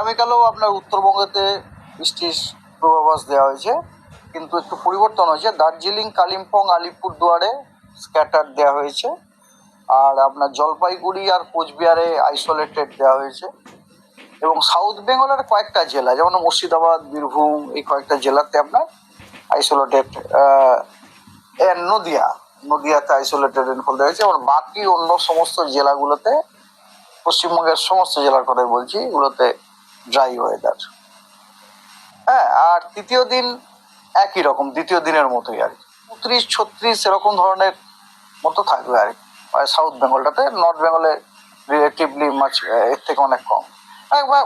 আগামীকালেও আপনার উত্তরবঙ্গেতে বৃষ্টির পূর্বাভাস দেওয়া হয়েছে, কিন্তু একটু পরিবর্তন হয়েছে। দার্জিলিং, কালিম্পং, আলিপুরদুয়ারে স্ক্যাটার দেওয়া হয়েছে। আর আপনার জলপাইগুড়ি আর কোচবিহারে আইসোলেটেড দেওয়া হয়েছে। এবং সাউথ বেঙ্গলের কয়েকটা জেলা, যেমন মুর্শিদাবাদ, বীরভূম, এই কয়েকটা জেলাতে আপনার আইসোলেটেড নদিয়া, নদিয়াতে আইসোলেটেড রেনফল দেওয়া হয়েছে। এবং বাকি অন্য সমস্ত জেলাগুলোতে, পশ্চিমবঙ্গের সমস্ত জেলার কথাই বলছি, এগুলোতে ড্রাই ওয়েদার হ্যাঁ আর তৃতীয় দিন একই রকম, দ্বিতীয় দিনের মতোই আর কি। উনত্রিশ, ছত্রিশ এরকম ধরনের মতো থাকবে আর কি। সাউথ বেঙ্গলটাতে নর্থ বেঙ্গলে রিলেটিভলি মাছ এর থেকে অনেক কম। একবার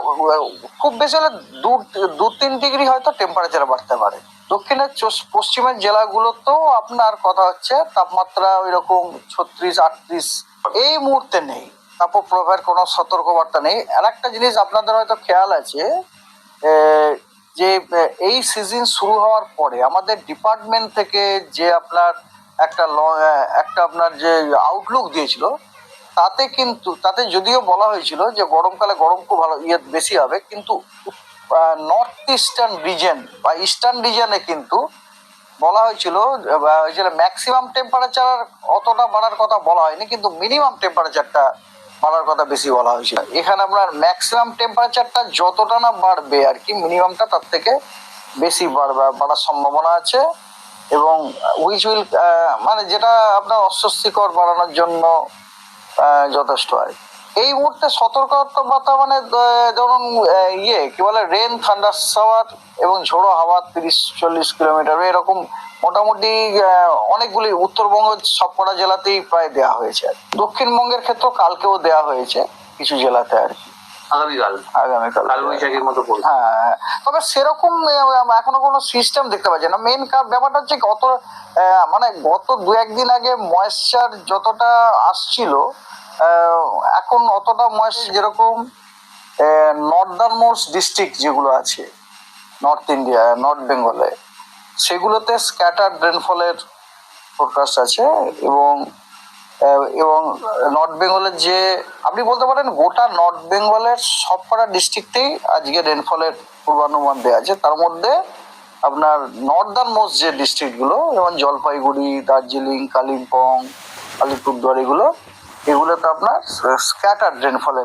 খুব বেশি হলে দু দু, তিন ডিগ্রি হয়তো টেম্পারেচার বাড়তে পারে। দক্ষিণের পশ্চিমের জেলাগুলোতেও আপনার কথা হচ্ছে, তাপমাত্রা ওই রকম ছত্রিশ, আটত্রিশ, এই মুহূর্তে নেই। তাপপ্রবাহের কোনো সতর্কবার্তা নেই। আর একটা জিনিস আপনাদের হয়তো খেয়াল আছে যে এই সিজন শুরু হওয়ার পরে আমাদের ডিপার্টমেন্ট থেকে যে আপনার একটা একটা আপনার যে আউটলুক দিয়েছিল, তাতে কিন্তু, তাতে যদিও বলা হয়েছিল যে গরমকালে গরম খুব ভালো ইয়ে বেশি হবে, কিন্তু নর্থ ইস্টার্ন রিজন বা ইস্টার্ন রিজনে কিন্তু বলা হয়েছিল ম্যাক্সিমাম টেম্পারেচার অতটা বাড়ার কথা বলা হয়নি, কিন্তু মিনিমাম টেম্পারেচারটা বাড়ার কথা বেশি বলা হয়েছিল এখানে আপনার ম্যাক্সিমাম টেম্পারেচারটা যতটা না বাড়বে আর কি মিনিমামটা তার থেকে বেশি বাড়বে, বাড়ার সম্ভাবনা আছে এবং উইচ উইল মানে যেটা আপনার অস্বস্তিকর বাড়ানোর জন্য যথেষ্ট কি। এই মুহূর্তে সতর্কতা মানে ধরুন ইয়ে কি বলে রেন থান্ডার শাওয়ার এবং ঝোড়ো হাওয়া তিরিশ, চল্লিশ কিলোমিটার, এরকম মোটামুটি অনেকগুলি উত্তরবঙ্গ সবকটা জেলাতেই প্রায় দেওয়া হয়েছে। আর দক্ষিণবঙ্গের ক্ষেত্রেও কালকেও দেওয়া হয়েছে কিছু জেলাতে আর কি। আগামীকাল। আগামীকাল। কালবৈশাখীর মতো পড়বে। হ্যাঁ তবে সেরকম এখনও কোনো সিস্টেম দেখতে পাচ্ছি না। মেন ব্যাপারটা হচ্ছে গত মানে গত দু একদিন আগে ময়েশ্চার যতটা আসছিল এখন অতটা ময়েশ্চার যেরকম নর্দার্ন মোস্ট ডিস্ট্রিক্ট যেগুলো আছে নর্থ ইন্ডিয়া নর্থ বেঙ্গলে সেগুলোতে স্ক্যাটার রেনফলের ফোরকাস্ট আছে এবং এবং নর্থ বেঙ্গলের যে, আপনি বলতে পারেন গোটা নর্থ বেঙ্গলের সব সবকটা ডিস্ট্রিক্টেই আজকে রেনফলের পূর্বানুমান দেওয়া আছে। তার মধ্যে আপনার নর্দার্ন মোস্ট যে ডিস্ট্রিক্টগুলো, যেমন জলপাইগুড়ি, দার্জিলিং, কালিম্পং, আলিপুরদুয়ার, এগুলো, এগুলোতে আপনার স্ক্যাটার রেনফলের